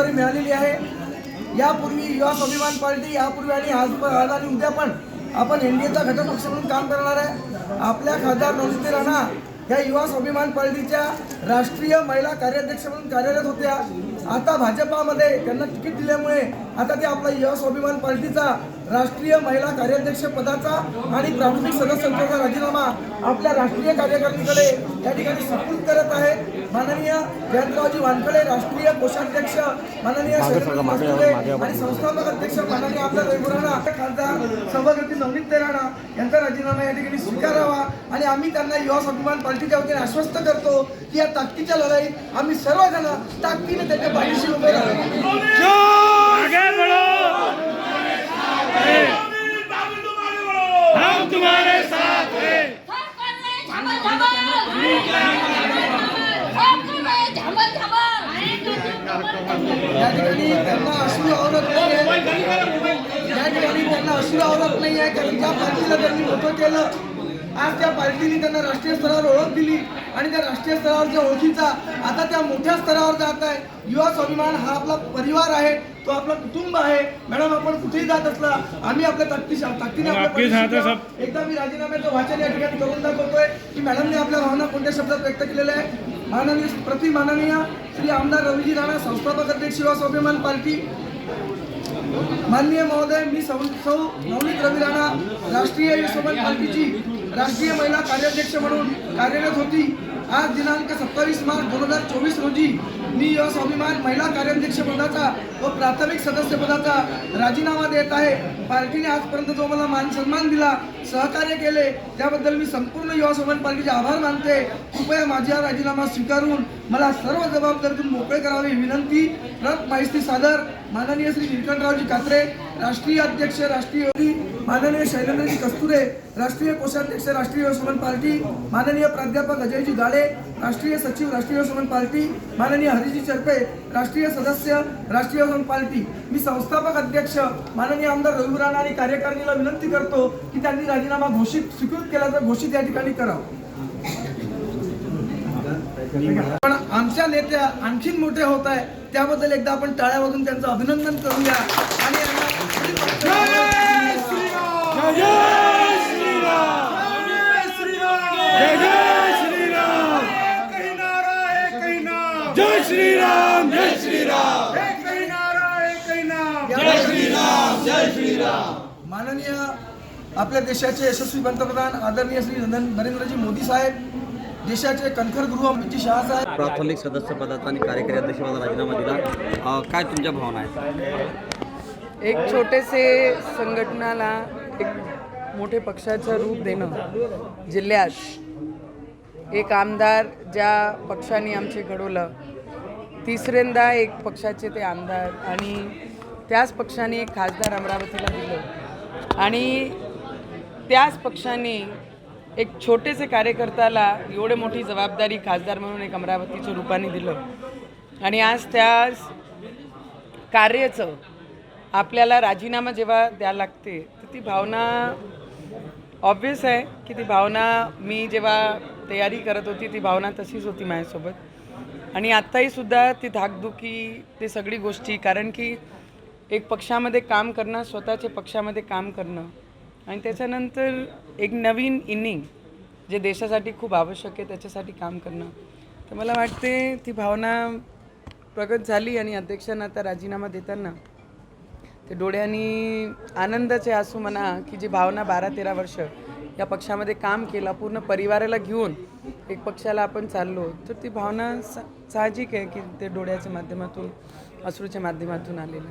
उमेदवारी मिळालेली आहे. यापूर्वी युवा स्वाभिमान पार्टी यापूर्वी आणि आज आज आणि उद्या पण आपण एन डी एचा घटक पक्ष म्हणून काम करणार आहे. आपल्या खासदार नवनीती राणा या युवा स्वाभिमान पार्टीच्या राष्ट्रीय महिला कार्याध्यक्ष म्हणून कार्यरत होत्या. आता भाजपामध्ये त्यांना तिकीट दिल्यामुळे आता ते आपला युवा स्वाभिमान पार्टीचा राष्ट्रीय महिला कार्याध्यक्ष पदाचा आणि प्राथमिक सदस्यत्वाचा राजीनामा आपल्या राष्ट्रीय कार्यकारिणीकडे या ठिकाणी सुपूर्द करत आहे माननीय जयंतरावजी वानकडे राष्ट्रीय कोषाध्यक्ष माननीय आणि संस्थापक अध्यक्ष माननीय आपल्या रविपुराणा खासदार सभापती नवनीत राणा यांचा राजीनामा या ठिकाणी स्वीकारावा. आणि आम्ही त्यांना युवा स्वाभिमान पार्टीच्या वतीने आश्वस्त करतो की या ताकदीच्या लढाईत आम्ही सर्वजण ताकदीने त्याच्या पाठीशी उभे राहू. या ठिकाणी त्यांना अश्रू आवरत नाही आहे या ठिकाणी त्यांना अश्रू आवरत नाही आहे कारण ज्या पार्टीला त्यांनी मोठं केलं आज त्या पार्टीने त्यांना राष्ट्रीय स्तरावर ओळख दिली आणि त्या राष्ट्रीय स्तरावरच्या ओळखीचा आता त्या मोठ्या स्तरावर जात आहे युवा स्वाभिमान हा आपला परिवार आहे तो आपला कुटुंब आहे मॅडम आपण कुठेही जात असला आम्ही आपल्या ताकदी ताकदीने है. एकदा मी राजीनाम्याचं वाचन या ठिकाणी करून दाखवतोय की मॅडमने आपल्या भावना कोणत्या शब्दात व्यक्त केलेल्या आहे माननीय प्रति माननीय श्री आमदार रवीजी राणा संस्थापक अध्यक्ष युवा स्वाभिमान पार्टी माननीय महोदय मी सौ सौ नवनीत रवी राणा राष्ट्रीय युवा स्वाभिमान पार्टीची राष्ट्रीय महिला कार्याध्यक्ष म्हणून कार्यरत होती. आज दिनांक सत्तावीस मार्च दोन हजार चोवीस रोजी मी युवा स्वाभिमान महिला कार्याध्यक्ष पदाचा व प्राथमिक सदस्य पदाचा राजीनामा देत आहे. पार्टीने आजपर्यंत जो मला मान सन्मान दिला सहकार्य केले त्याबद्दल मी संपूर्ण युवा स्वाभिमान पार्टीचे आभार मानते. कृपया माझा राजीनामा स्वीकारून मला सर्व जबाबदारीतून मोकळे करावे विनंती. प्रत माहिती सादर. माननीय श्री निलकंठरावजी कात्रे राष्ट्रीय अध्यक्ष राष्ट्रीय योगी माननीय शैलेंद्रजी कस्तुरे राष्ट्रीय कोषाध्यक्ष राष्ट्रीय युवा पार्टी माननीय प्राध्यापक अजयजी गाडे राष्ट्रीय सचिव राष्ट्रीय युवा पार्टी माननीय हरिजी चरपे राष्ट्रीय सदस्य राष्ट्रीय युवा पार्टी. मी संस्थापक अध्यक्ष माननीय आमदार रघु राणा आणि कार्यकारिणीला विनंती करतो की त्यांनी राजीनामा घोषित स्वीकृत केल्याचा घोषित या ठिकाणी करावा. पण आमच्या नेत्या आणखीन मोठे होत आहे. त्याबद्दल एकदा आपण टाळ्या वाजून त्यांचं अभिनंदन करूया. आणि यांना- जय जय श्री राम कहीं नारा है कहीं नाम जय श्री राम जय श्री राम कहीं नारा कहीं नाम माननीय आपल्या देशाचे यशस्वी पंतप्रधान आदरणीय श्री नरेंद्र- नरेंद्रजी मोदी साहेब देशाचे कणखर गृह अमितजी शहा साहेब. प्राथमिक सदस्यपदाचा आणि कार्यकारी अध्यक्षपदाचा राजीनामा दिला. काय तुमच्या भावना आहेत? एक छोटेसे संघटनाला एक मोठे पक्षाचं रूप देणं जिल्ह्यात एक आमदार ज्या पक्षाने आमचे घडवलं तिसऱ्यांदा एक पक्षाचे ते आमदार आणि त्याच पक्षाने एक खासदार अमरावतीला दिलं. आणि त्याच पक्षाने एक छोटेसे कार्यकर्त्याला एवढे मोठी जबाबदारी खासदार म्हणून एक अमरावतीच्या रूपाने दिलं. आणि आज त्या कार्याचं आपल्याला राजीनामा जेव्हा द्यायला लागते तर ती भावना ऑब्वियस आहे की ती भावना मी जेव्हा तयारी करत होती ती भावना तशीच होती माझ्यासोबत. आणि आत्ताही सुद्धा ती धाकधुकी ते सगळी गोष्टी कारण की एक पक्षामध्ये काम करणं स्वतःच्या पक्षामध्ये काम करणं आणि त्याच्यानंतर एक नवीन इनिंग जे देशासाठी खूप आवश्यक आहे त्याच्यासाठी काम करणं. तर मला वाटते ती भावना प्रगत झाली आणि अध्यक्षांना आता राजीनामा देताना ते डोळ्यांनी आनंदाचे आसू म्हणा की जी भावना बारा तेरा वर्ष या पक्षामध्ये काम केलं पूर्ण परिवाराला घेऊन एक पक्षाला आपण चाललो. तर ती भावना सा साहजिक आहे की ते डोळ्याच्या माध्यमातून अश्रूच्या माध्यमातून आलेली.